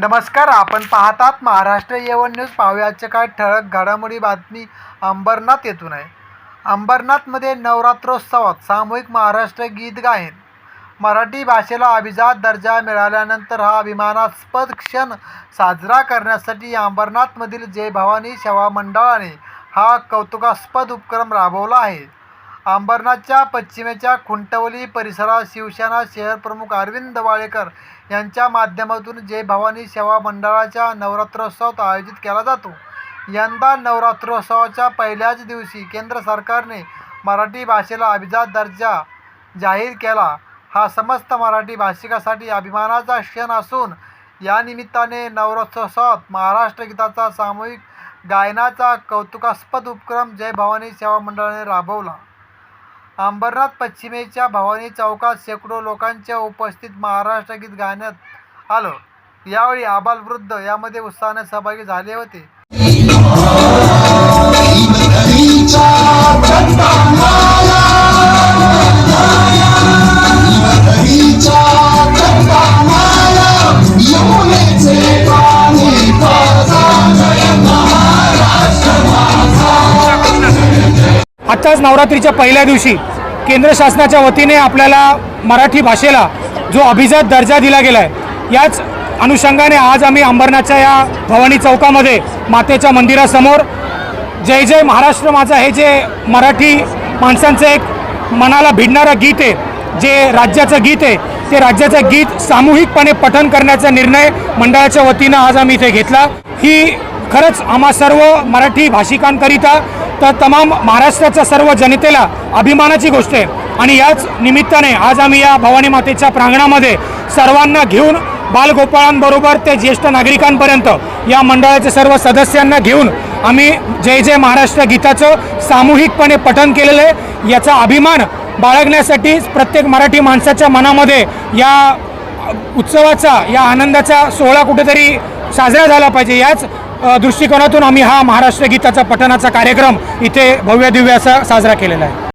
नमस्कार आपण पाहतात महाराष्ट्र येवन न्यूज. पाहुयाचे काय ठळक घडामोडी बातमी अंबरनाथ येथून आहे. अंबरनाथमध्ये नवरात्रोत्सवात सामूहिक महाराष्ट्र गीत गायन. मराठी भाषेला अभिजात दर्जा मिळाल्यानंतर हा अभिमानास्पद क्षण साजरा करण्यासाठी अंबरनाथमधील जय भवानी सेवा मंडळाने हा कौतुकास्पद उपक्रम राबवला आहे. अंबरनाथच्या पश्चिमेच्या खुंटवली परिसरात शिवसेना शहर प्रमुख अरविंद वाळेकर यांच्या माध्यमातून जय भवानी सेवा मंडळाच्या नवरात्रोत्सव आयोजित केला जातो. यंदा नवरात्रोत्सवाच्या पहिल्याच दिवशी केंद्र सरकारने मराठी भाषेला अभिजात दर्जा जाहीर केला. हा समस्त मराठी भाषिकासाठी अभिमानाचा क्षण असून या निमित्ताने नवरात्रोत्सवात महाराष्ट्र गीताचा सामूहिक गायनाचा कौतुकास्पद उपक्रम जय भवानी सेवा मंडळाने राबवला. अंबरनाथ पश्चिमेच्या भवानी चौकात शेकडो लोकांच्या उपस्थित महाराष्ट्र गीत गाण्यात आलं. यावेळी आबालवृद्ध यामध्ये उत्साहाने सहभागी झाले होते. आत्ताच नवरात्रीच्या पहिल्या दिवशी केंद्र शासनाच्या वतीने आपल्याला मराठी भाषेला जो अभिजात दर्जा दिला गेला आहे याच अनुषंगाने आज आम्ही अंबरनाथच्या या भवानी चौकामध्ये मातेच्या मंदिरासमोर जय जय महाराष्ट्र माझा हे जे मराठी माणसांचं एक मनाला भिडणारं गीत आहे जे राज्याचं गीत आहे ते राज्याचं गीत सामूहिकपणे पठण करण्याचा निर्णय मंडळाच्या वतीनं आज आम्ही इथे घेतला. ही खरंच आम्हा सर्व मराठी भाषिकांकरिता तर तमाम महाराष्ट्राच्या सर्व जनतेला अभिमानाची गोष्ट आहे. आणि याच निमित्ताने आज आम्ही या भवानी मातेच्या प्रांगणामध्ये सर्वांना घेऊन बालगोपाळांबरोबर ते ज्येष्ठ नागरिकांपर्यंत या मंडळाच्या सर्व सदस्यांना घेऊन आम्ही जय जय महाराष्ट्र गीताचं सामूहिकपणे पठन केलेलं आहे. याचा अभिमान बाळगण्यासाठी प्रत्येक मराठी माणसाच्या मनामध्ये या उत्सवाचा या आनंदाचा सोहळा कुठेतरी साजरा झाला पाहिजे. याच दृष्टिकोनातून आम्ही हा महाराष्ट्र गीताचा पठणाचा कार्यक्रम इथे भव्य दिव्य असा साजरा केलेला आहे.